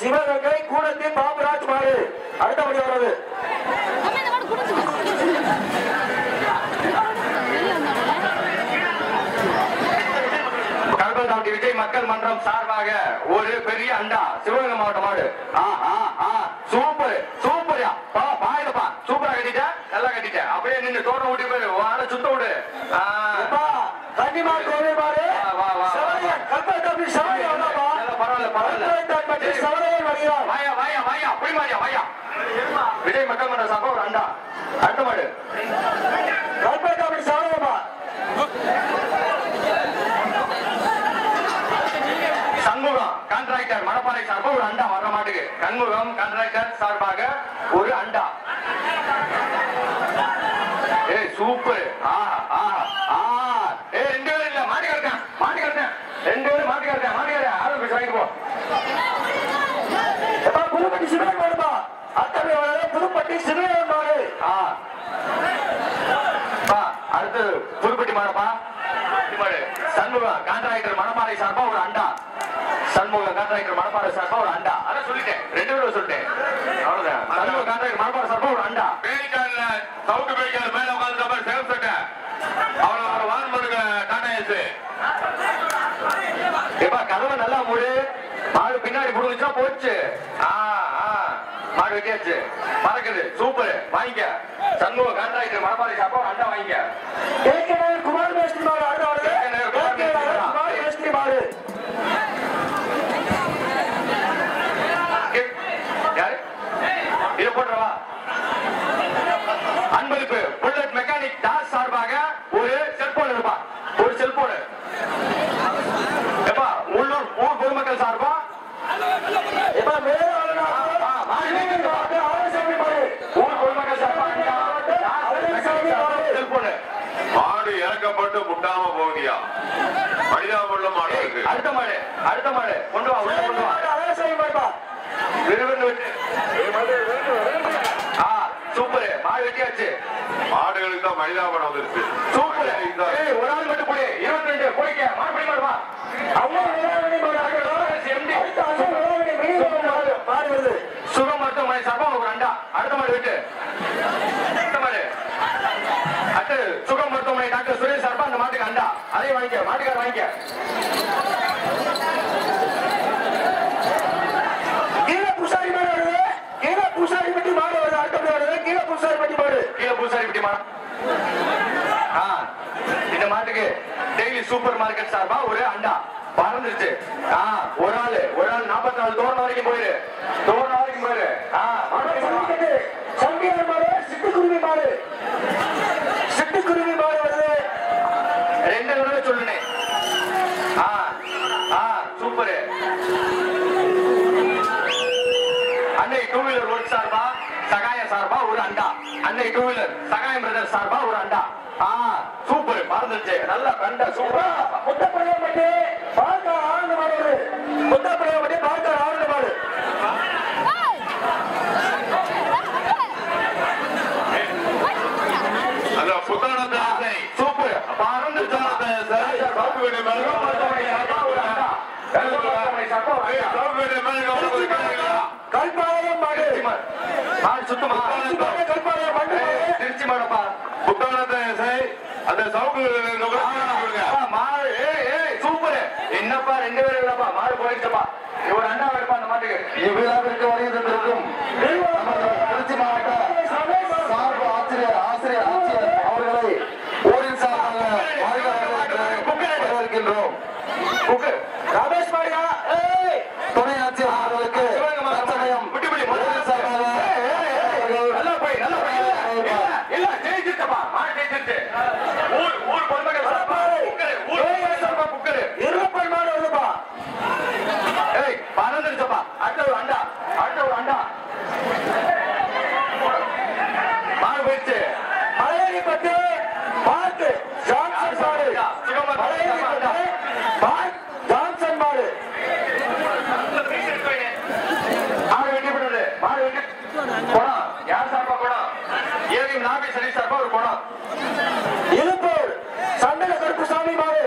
சிவகங்கை கூடத்தி பாபுராஜ் மாடு அடுத்தபடி வருது மாடு கல்பத்தாட்டி விஜய் மக்கள் மன்றம் சார்பாக ஒரு பெரிய அண்டா சிவகங்கை மாவட்ட மாடு சூப்பர் சூப்பர்யா. பா பாயிலப்பா சூப்பரா கட்டிட்ட? நல்லா கட்டிட்ட. அப்படியே நின்னு தோட்டம் ஊட்டி போயிரு. வாழ சுத்த விடு. ஆ. கன்னிமார் கோவில் மாறு வா, வா, வா. செவலையன், கல்பத்தம்பி செவலையன் வந்தாப்பா. இல்ல, பரவாயில்ல பரவாயில்ல கல்பத்தம்பி ஏய், செவலையன் வருகிறார். வாயா வாயா வாயா போய் மாறியா வாயா விஜய் மக்கள் மன்றம் சார்பா ஒரு அண்டா. அடுத்த மாடு கல்பத்தம்பி செவலையன்ப்பா. சண்முகம் கான்ட்ராக்டர் மணப்பாறை சார்பாக ஒரு அண்டா வர மாட்டுக்கு. சண்முகம் கான்ட்ராக்டர் சார்பாக ஒரு அண்டா. ஏய் சூப்பர் ஆ ஆ ஆ. ஏய் ரெண்டு பேரும் இல்ல மாட்டுக்கு இருக்கேன் மாட்டுக்கு இருக்கேன் ரெண்டு பேரும் மாட்டுக்கு இருக்கேன் மாட்டுக்கு ஆறு பேர் வாங்கிட்டு போ புதுப்பட்டி சிவன். அடுத்தபடி வருது புதுப்பட்டி சிவன் மாடு. அடுத்து புதுப்பட்டி மாடப்பா. சண்முகம் கான்ட்ராக்டர் மணப்பாறை சார்பா ஒரு அண்டா. சண்முகம் கான்ட்ராக்டர் மணப்பாறை சார்பா ஒரு அண்டா. அதான் சொல்லிட்டேன். ரெண்டு பேரும் சொல்லிட்டேன். அவ்வளவுதான். சண்முகம் கான்ட்ராக்டர் மணப்பாறை சார்பா ஒரு அண்டா. பேரிக்கால சவுக்கு பேரிக்கால மேல உட்கார்ந்த மாதிரி சேவ் சட்டை. அவளை அவரை வான் பண்ணுங்க டாடா ஏசு. ஏப்பா கதவை நல்லா மூடு. மாடு புடுங்குச்சா போச்சு மாடு வெட்டியாச்சு. பறக்குது சூப்பர் வாங்கிக்க. சண்முகம் கான்ட்ராக்டர் சார்பா ஒரு அண்டா வாங்கிக்க. குமார் மேஸ்திரி மாடு குமார் மேஸ்திரி மாடு. யாரு? இதை போட்டுறவா? அன்பளிப்பு. புல்லட் மெக்கானிக் தாஸ் சார்பாக ஒரு செல்போன் இருப்பா ஒரு செல்போன் எப்பா உள்ளூர் ஊர் பொதுமக்கள் சார்பா எப்பா, மேல வரணும். ஆ, மாடு சிவகங்கை மாவட்டம் ஆலசாமி மாடு. ஊர் பொதுமக்கள் சார்பா செல்போன் மாடு இறக்கப்பட்டு முட்டாம போகியா மனிதாபுள்ள மாடு அடுத்த மாடு அடுத்த மாடு. கொண்டு வா உள்ள கொண்டு வா. மாடு, ஆலசாமி மாடுப்பா. விறுவிறுன்னு வெட்டு. ஆ சூப்பர். மாடு வெட்டியாச்சு. மாடுகளுக்கு தான் மனிதாபம் வந்துருச்சு. சூப்பர். ஏய் ஒரு ஆள் மட்டும் போடு. இருபத்தி ரெண்டு போய்க்க. மாடு போய் மாடு வா. சுகம் மருத்துவமனை சார்பா ஒரு அண்டா அடுத்த மாடு விட்டு அடுத்த மாடு அடுத்து சுகம் மருத்துவமனை டாக்டர் சுரேஷ் சார்பா அந்த மாட்டுக்கு அதையும் வாங்கிக்க மாட்டுக்கார வாங்கிக்க கீழே பூசாரி மாடு வருது. கீழே பூசாரிப்பட்டி மாடு வருது. அடுத்தபடி வருது. கீழே பூசாரிப்பட்டி மாடு. கீழே பூசாரி விட்டி மாடம் ஆ இந்த மாட்டுக்கு டெய்லி சூப்பர் மார்க்கெட் சார்பா ஒரு அண்டா பறந்துருச்சு ஆ ஒரு ஆள் ஒரு ஆள் நாற்பத்தி நாலு தோரணம் வரைக்கும் போயிரு தோரணம் வரைக்கும் போயிரு மாடு. சண்டியார் மாடு, சிட்டுக்குருவி மாடு. சிட்டுக்குருவி மாடு வருது. என்ன சொல்லுனே. ஆ ஆ அன்னை டூ வீலர் ரோட் சார்பா சகாய சார்பா ஒரு அண்டா. அன்னை டூ வீலர் சகாயம் பிரதர் சார்பா ஒரு அண்டா. ஆ சூப்பர் மறந்துச்சு நல்லா கண்ட சூப்பரா. முத்தப்படையப்பட்டி, பால்கார் ஆனந்த வருது பால்கார் ஆனந்த மாடு. அந்த புத்தானத்தை ஆசை சூப்பர் பறந்துச்சு சவுக்கு வீடு மேல மருத்துவமனை சார்பா ஒரு அண்டா மருத்துவமனை சார்பா ஒரு அண்டா சவுக்கு வீடு மேல கவனம் இருக்காங்களா கல்பாளையம் மாடு. மாடு சுத்தமா. திருச்சி கல்பாளையம் மண்டு மாடு. திருச்சி மாடப்பா புத்தானத்தை ஆசை அந்த சவுக்கு வீடு கொடுங்க ஆ, மாடு ஏய் ஏய் சூப்பர். என்னப்பா ரெண்டு பேரும் இல்லப்பா மாடு போயிடுச்சப்பா. ஒரு அண்டா வைப்பா அந்த மாட்டுக்கு. வருகிறதற்கும் நமது திருச்சி மாவட்ட சார்பு ஆசிரியர் ஆசிரியர் ஆட்சியர் அவர்களை ஊரின் சார்பாக வரவேற்கின்றோம் குக்கு ரமேஷ் மாடியா? ஏய், துணை ஆட்சியர் அவர்களுக்கு தற்சமயம் ஊரின் சார்பாக நல்லா போய் நல்லா போய் இல்ல, இல்ல ஜெயிச்சிட்டப்பா மாடு ஜெயிச்சிட்டு ஊர் ஊர் பொதுமக்கள் சார்பா குக்கரு ஊர் சார்பா குக்கரு இருளப்பன் மாடு வருதுப்பா. ஏய் பறந்துருச்சப்பா அடுத்த ஒரு அண்டா அடுத்த ஒரு அண்டா மாடு போயிடுச்சு மலையடிப்பட்டு, பார்க்கு, ஜான்சன் மாடு. மலையடிப்பட்டு, பார்க், ஜான்சன் மாடு. மாடு வெட்டி விடுறது மாடு வெட்டி குடம் யார் சார்பா குடம் ஏவி நாபி சரி சார்பா ஒரு குடம் இழுப்பூர், சந்தன கருப்புசாமி மாடு.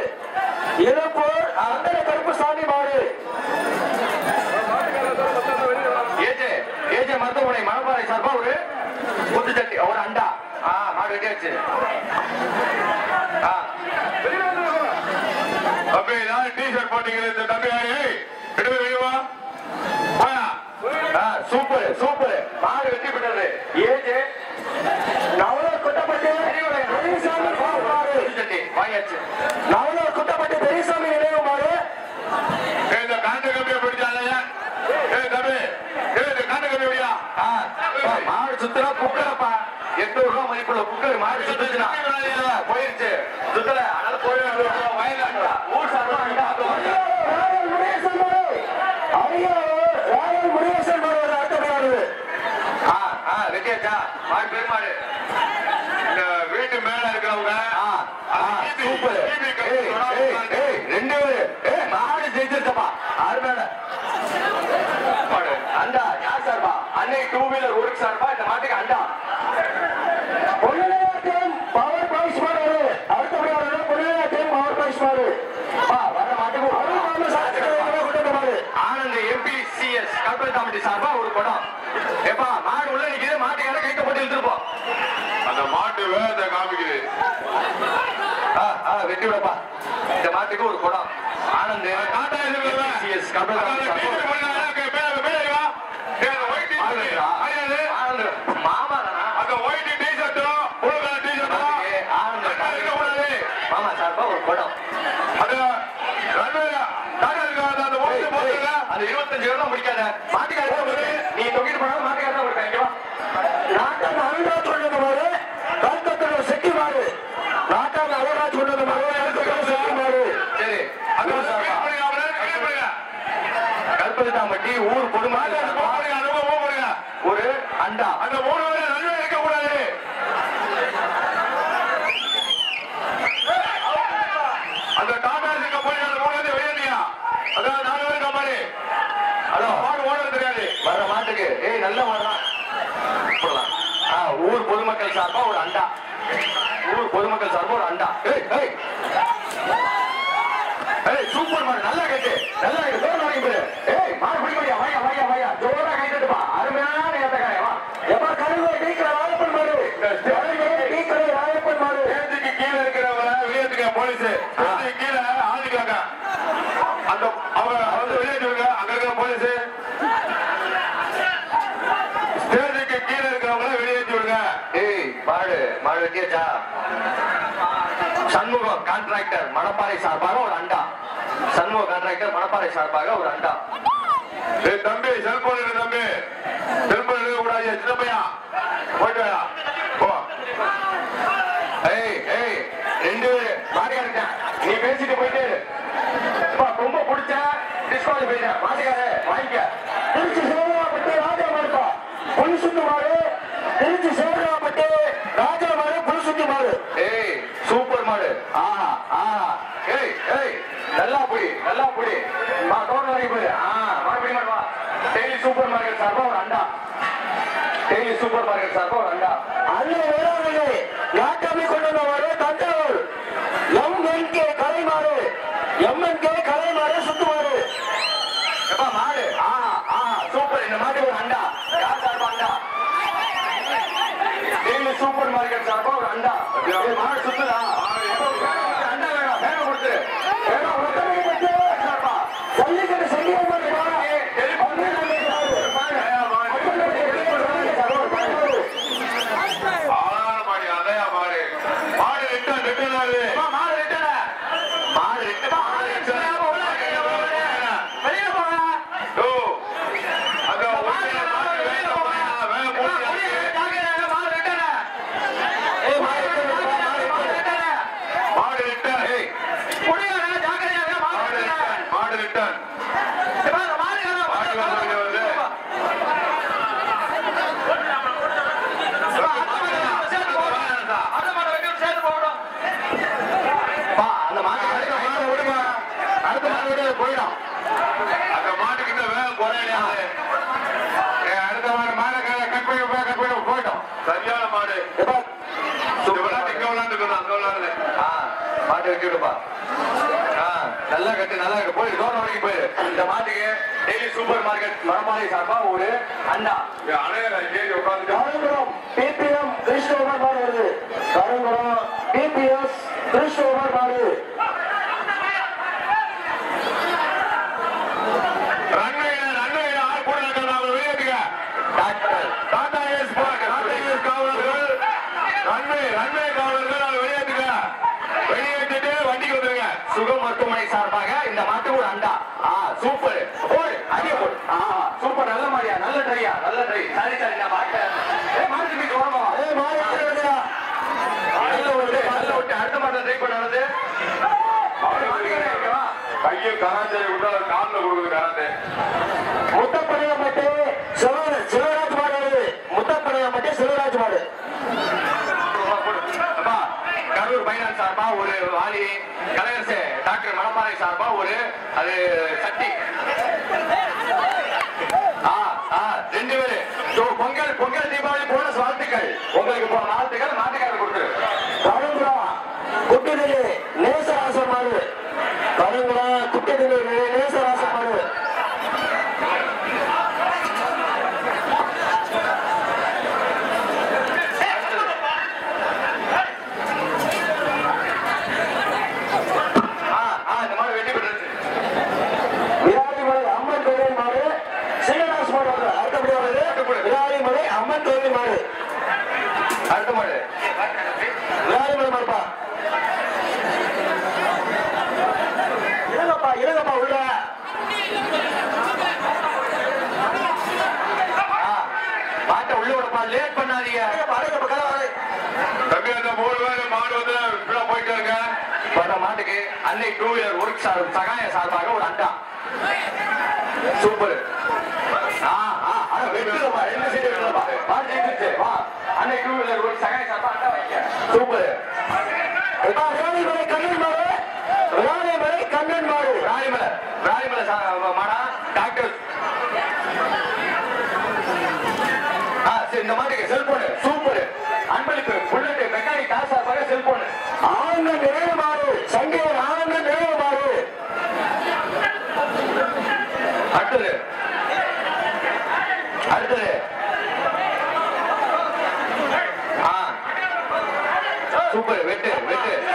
இழுப்பூர், சந்தன கருப்புசாமி மாடு. மருத்துவமனை மணப்பாறை சார்பா ஒரு குத்துச்சட்டி ஒரு அண்டா ஆ மாடு வெட்டியாச்சு தம்பி நான் டிஷர்ட் போட்டீங்க இந்த தம்பி யாரு விடுவி சூப்பர் சூப்பர். மாடு வெற்றி பெற்றது ஏஜே. நவலூர் குட்டப்பட்டு பெரியசாமி நினைவு மாடு. குட்டப்பட்டு பெரியசாமி நினைவு மாடு. இந்த காந்த கம்பியை பிடிச்சாலையா ஏய். தம்பி. ஏய் இந்த கம்பி மாடு எட்நூறு ரூபாய் மதிப்புள்ள குக்கர் மாடு சுத்துச்சுன்னா போயிருச்சு. சுத்தல அதனால போயிடும் வயலாண்டா ஊர் சார்பா முருகேசன் ஒரு ஆட்டமாடுது வெட்டியாச்சா? மாடு பெருமாடு வீட்டு மேல இருக்கிறவங்க சூப்பர். ரெண்டு பேரு. மாடு அருமையான மாடு அண்டா யார் சார்பா? அன்னை டூ வீலர் ஊருக்கு சார்பா? இந்த மாட்டுக்கு அண்டா பொருளாதாரம் பவர் பாய்ஸ் மாடு வருது அடுத்தபடியாக பொருளாதாரம் பவர் பாய்ஸ் மாடு பா வர மாட்டுக்கு ஒரு அருள் மாமா சாஸ்திரம் கொண்ட மாடு ஆனந்த் எம்பிசிஎஸ் கமிட்டி சார்பா ஒரு படம். ஏப்பா மாடு உள்ள நிக்குது மாட்டு யாரை கைட்ட போட்டு இழுத்துருப்போம். அந்த மாட்டு வேகத்தை காமிக்குது. வெட்டி விடப்பா இந்த மாட்டுக்கு ஒரு படம் ஆனந்த் டாடா இருக்கிறவங்க எம்பிசிஎஸ் கல்பல் கமிட்டி சார்பா மாமா ஆனந்த் மாமா தானா ஆனந்த் மாமா சார்பா ஒரு படம் அது இருபத்தஞ்சு ரூபா முடிக்காத மாட்டுக்கார நீ தொங்கிட்டு போனாலும் மாட்டுக்கார தான் கொடுப்பேன் நாட்டான் அருள்ராஜ் செட்டி நாட்டான் அருள்ராஜ் கொண்டது மாடு கல்கத்தூர் செட்டி சரி ஊர் சார்பா ஒரு அண்டா. அந்த மூணு பேரும் நடுவே இருக்கக்கூடாது அந்த டாடா இருக்க போய் அந்த மூணு பேரும் வெளியேறியா அதான் நாலு பேரும் கம்மாரி ஹலோ மாடு ஓடுறது தெரியாது வர மாட்டுக்கு ஏய் நல்ல மாடுதான் போடலாம் ஆ ஊர் பொதுமக்கள் சார்பா ஒரு அண்டா. ஊர் பொதுமக்கள் சார்பா ஒரு அண்டா. சூப்பர் மாடு நல்லா கேட்டு. நல்லா கேட்டு தோணு வாங்கி போடு ஏய் மாடு பிடிக்க முடியா வாயா வாயா வாயா. ஜோரா கைட்டுப்பா அருமையான ஏத்தக்காய வா எப்பா கருவை டீக்கிற ராயப்பன் மாடு. கருவை டீக்கிற ராயப்பன் மாடு. ஸ்டேஜுக்கு கீழே இருக்கிறவங்க வெளியேற்றுங்க போலீஸ். கீழே ஆளுக்காங்க அந்த அவங்க வந்து வெளியேற்றுங்க அங்க இருக்கிற போலீஸ் ஸ்டேஜுக்கு கீழே இருக்கிறவங்கள வெளியேற்றி விடுங்க ஏய் மாடு மாடு வெட்டியாச்சா சண்முகம் கான்ட்ராக்டர் மணப்பாறை சார்பாக ஒரு அண்டா. சண்முக கான்ட்ராக்டர் மணப்பாறை சார்பாக ஒரு அண்டா. தம்பி செல்போன் எடு தம்பி. செல்போன் எடுக்க கூடாது சின்ன பையன். போயிட்டு போ. ஏய் ஏய் ரெண்டு பேரு. மாட்டுக்காரங்க நீ பேசிட்டு போயிட்டு ரொம்ப பிடிச்ச டிஸ்கவுண்ட் போயிட்டேன். மாட்டுக்கார வாங்கிக்க. திருச்சி சிவகாப்பட்டு ராஜா மாடுப்பா புலிசுண்டு மாடு. திருச்சி சிவகாப்பட்டு ராஜா மாடு புலிசுண்டு மாடு ஏய் சூப்பர் மாடு ஆ ஆ ஏய் ஏய் நல்லா புடி நல்லா புடி. மா தோண வரைக்கும் போய் ஆ மறுபடியும் மாடு வா. டெய்லி சூப்பர் மார்க்கெட் சார்பா ஒரு அண்டா. டெய்லி சூப்பர் மார்க்கெட் சார்பா ஒரு அண்டா. அல்ல வேளாண்மை நாட்டாமை கொண்டு வந்த மாடு தஞ்சாவூர். எம்என்கே கலை மாடு எம்என்கே கலை மாடு சுத்து மாடு எப்பா மாடு? ஆ ஆ சூப்பர். இந்த மாதிரி ஒரு அண்டா. யார் சார்பா அண்டா? டெய்லி சூப்பர் மார்க்கெட் சார்பா ஒரு அண்டா. ஏய், மாடு சுத்துதா அண்டா வேணும் வேணும் கொடுத்துரு வேணும் ஒத்தனை பெற்று சார்பா ஜல்லிக்கட்டு மாடுகள் போயிடும். அந்த மாட்டுக்கிட்ட வேகம் குறையலையா? அடுத்த மாடு மாட கட் பண்ணி கட் பண்ணி போயிட்டோம் சரியான மாடு. இங்க விளாண்டுக்கணும் அங்க நல்லா கட்டு நல்லா இருக்கு போயிரு தோண வரைக்கும் இந்த மாட்டுக்கு டெய்லி சூப்பர் மார்க்கெட் மரமாலை சார்பா ஒரு அண்டா கருங்குளம் பிபிஎம் கிருஷ்ண பாடு வருது. கருங்குளம் பிபிஎஸ் கிருஷ்ண பாடு டாடா எஸ் சுகம் மருத்துவமனை சார்பாக இந்த மாட்டுக்கூட அண்டா. ஆ சூப்பர். நல்ல மாதிரியா? நல்ல நல்ல ட்ரை சரி சரி நான் மாட்டேன் ஏ மாட்டுக்கு தோணுமா ஏ மாட்டுக்கு நல்ல விட்டு நல்ல விட்டு அடுத்த மாட்டம் ட்ரை பண்ணாது காலில் கொடுக்குது கராந்தே முத்தப்படையை பட்டு சொல்லுங்க சொல்லுங்க பாளையப்பட்டி செல்வராஜ் மாடு. கரூர் பைனான் சார்பா ஒரு வாலி கலைஞர் டாக்டர் மணப்பாறை சார்பா ஒரு அது சட்டி. ரெண்டு பேரு. பொங்கல் பொங்கல் தீபாவளி போன வாழ்த்துக்கள். சகாய சார்பாக ஒரு அண்டா சூப்பர். இந்த மாதிரி செல்போனு சூப்பர். அன்பளிப்பு புல்லட் மெக்கானிக் காசா செல்போனு அவங்க நிறைய அடுத்தது. அடுத்தது. சூப்பர் வெட்டு வெட்டு.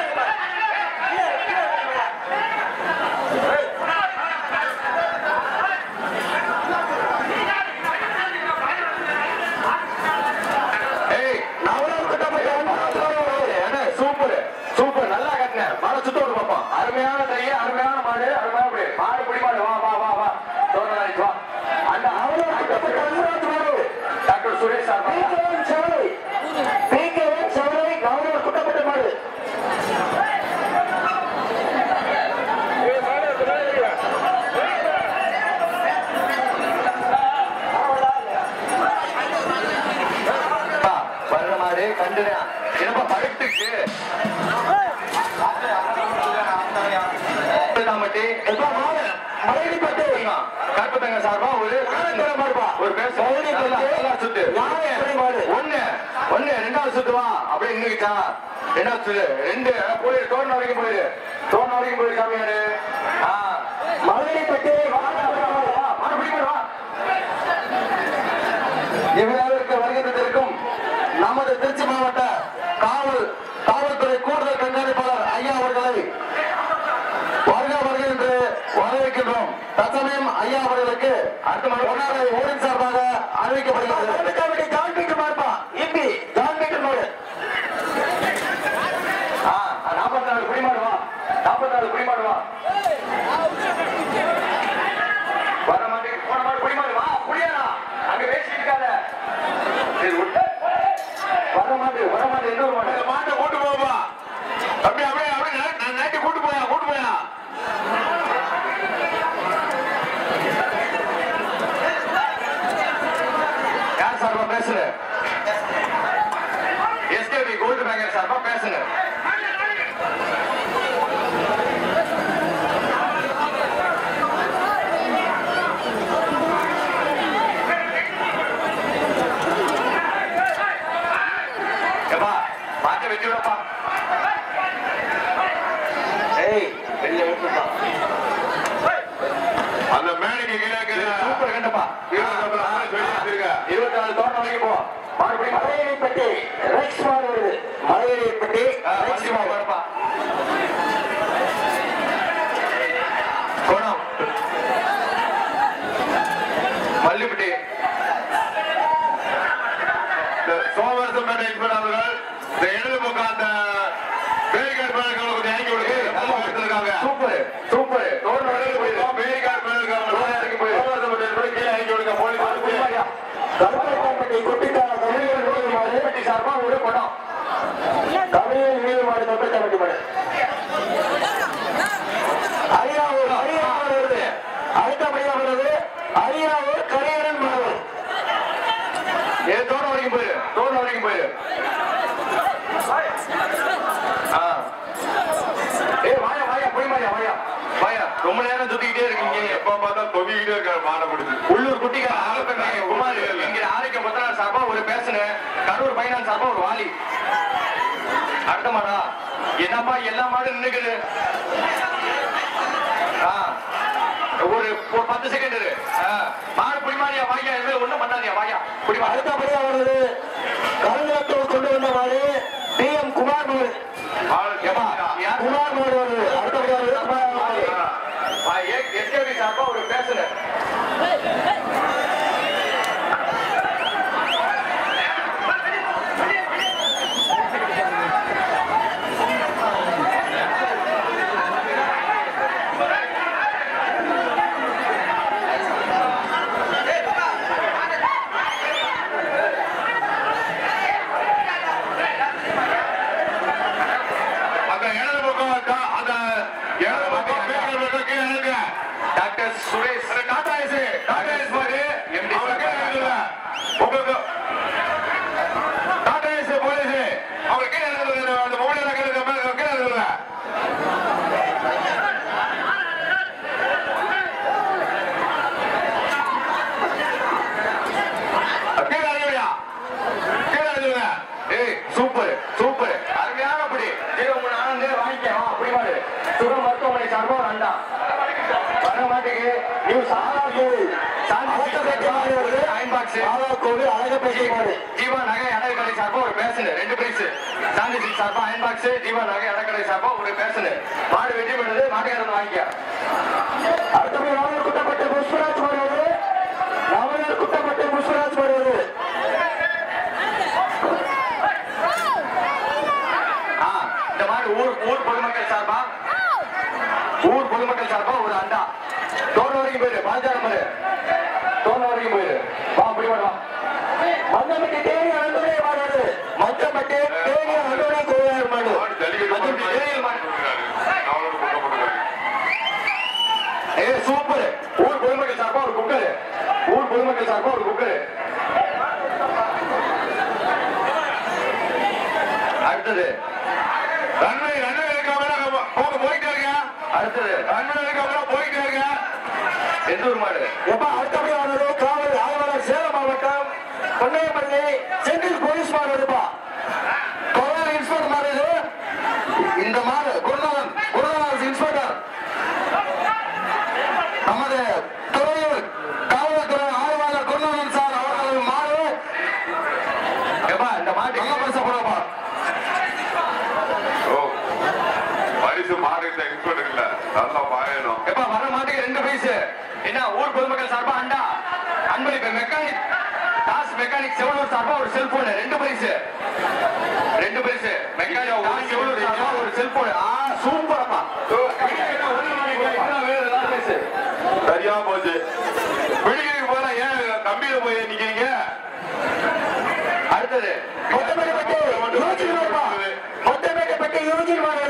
நமது திருச்சி மாவட்ட காவல் காவல்துறை கூடுதல் கண்காணிப்பாளர் ஐயா அவர்களை வருக வருக என்று வரவேற்கின்றோம். தற்சமயம் ஐயா அடுத்த ஒன்னாவது ஊரின் சார்பாக அறிவிக்கப்படுகிறது. yeah. கரூர் பைனான்ஸ் சார்பா ஒரு வாலி. அடுத்த மாடா என்னப்பா எல்லா மாடும் நின்னுக்குது? ஆ. ஒரு ஒரு பத்து செகண்ட் இரு. மாடு புடிமாரியா வாயா எதுவும் ஒண்ணும் பண்ணாதியா வாயா புடிமா அடுத்தபடியா வருது. கருங்கலத்தூர் கொண்டு வந்த மாடு பி எம் குமார் மாடு குமார் மாடு வருது. அடுத்தபடியா வருது எஸ்கேபி சார்பா ஒரு பேசுன அந்த இடது பக்கம் கா- அந்த இடது பக்கம் பேரிகார்டு பேர்கள் கீழே இறங்குங்க டாக்டர் சுரேஷ் அந்த டாடா ஏசி டாடா ஏசி பாரு MD அவர் கீழே இறங்குங்க உங்களுக்கு டாடா ஏசி போலீஸ் அவர் கீழே இறங்குங்க அந்த மொபைல் எல்லாம் கீழே இறங்குங்க, கீழே இறங்குங்க கீழே இறங்குங்க கீழே இறங்குங்க ஏய் சூப்பர் சூப்பர் அருமையான படி ஜீரோ மூணு ஆனந்தே வாங்கிக்க வா அப்படி மாடு சுகம் மருத்துவமனை சார்பா ஒரு அண்டா வர மாட்டுக்கு நியூ சாரா கோவில் அடுத்தபடியா மாடு வருது அயன் பாக்ஸ் ஆவா கோவில் அழகப்பேட்டை மாடு ஜீவா நகை அடக்கடை சார்பா ஒரு பேசனு ரெண்டு பிரைஸ் சாந்தி சார்பா அயன் பாக்ஸ் ஜீவா நகை அடக்கடை சார்பா ஒரு பேசனு மாடு வெற்றி பெறுது மாட்டுக்காரன் வாங்கிக்க அடுத்தபடி நவலர் குட்டப்பட்டு புஷ்பராஜ் மாடு வருது நவலர் குட்டப்பட்டு புஷ்பராஜ் மாடு வருது ஆ இந்த மாடு ஊர் ஊர் பொதுமக்கள் சார்பா ஊர் பொதுமக்கள் சார்பா ஒரு அண்டா தோட்டம் அஞ்சாறு போயிரு தோல் வரைக்கும் போயிரு வா அப்படி வா. மந்தப்பட்டி தேனி அன்புடைய மாடு வருது மந்தப்பட்டி தேனி அன்புடைய கோவில் மாடு மாடு ஜல்லிக்கட்டு அது மாடு. தேனியல் மாடு. நாவலோடு கொடுக்கப்பட்டிருக்காரு. ஏ சூப்பர் ஊர் பொதுமக்கள் சார்பா ஒரு குக்கர் ஊர் பொதுமக்கள் சார்பா ஒரு குக்கர் அடுத்தது ரன்வே ரன்வே இருக்காம போக போயிட்டே இருக்க அடுத்தது ரன்வே இருக்காம போயிட்டே இருக்க எந்த ஊர் மாடு எப்ப அடுத்தபடி வருது காவல் ஆய்வாளர் சேலம் மாவட்டம் பொன்னையப்பள்ளி செந்தில் போலீஸ் மாடு வருதுப்பா கொரோனா இன்ஸ்பெக்டர் இது? இந்த மாடு குருநாதன் குருநாதன் இன்ஸ்பெக்டர். நமது துறையூர் காவல்துறை ஆய்வாளர் குருநாதன் சார் அவர்கள் மாடு ஏப்பா இந்த மாட்டு நல்ல பரிசு போடுப்பா ஓ பரிசு மாடு இந்த இன்ஸ்பெக்டர் இல்ல. நல்லா பாயணும் எப்பா வர மாட்டுக்கு ரெண்டு பைசு என்ன ஊர் பொதுமக்கள் சார்பா அண்டா. அன்பளிப்பு மெக்கானிக் டாஸ் மெக்கானிக் செவலூர் சார்பா ஒரு செல்போன் ரெண்டு பைசு ரெண்டு பைசு மெக்கானிக் செவலூர் சார்பா ஒரு செல்போன் ஆ சூப்பர்ப்பா சரியா போச்சு. பிடிக்கிறதுக்கு போல ஏன் கம்பியில போய் நிக்கிறீங்க? அடுத்தது. மொத்தமேட்டப்பட்டி யூஜின் மாடுப்பா மொத்தமேட்டப்பட்டி யூஜின் மாடு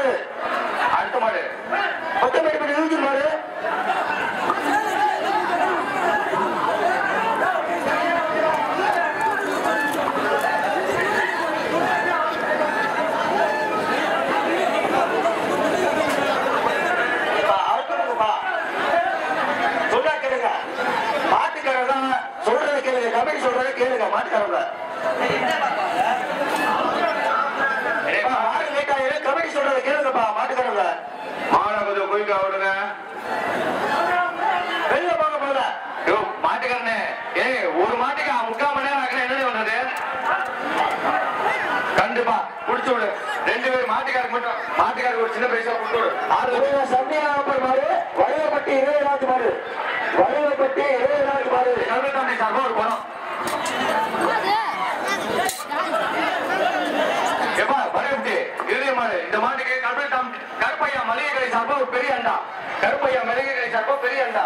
எங்க அவருங்க? மாட்டுக்காரனே. ஏ ஒரு மாட்டுக்கு முக்கால் மணி நேரம் என்ன பண்றது? கண்டிப்பா குடிச்சு விடு. ரெண்டு பேர் மாட்டுக்காரருக்கு மட்டும் மாட்டுக்காரருக்கு ஒரு சின்ன பைசா கொடுத்து விடு. ஆறு சத்தியநாதப்பர் மாடு வளையப்பட்டி இருபது நாட்டு மாடு வளையப்பட்டி இருபது நாட்டு மாடு தமிழ்நாட்டை சார்பாக ஒரு பணம் எப்பா வளையப்பட்டி. மாடு இந்த மாட்டுக்கு கருப்பையா மளிகை கடை சார்பா ஒரு பெரிய அண்டா. கருப்பையா மளிகை கடை சார்பா பெரிய அண்டா.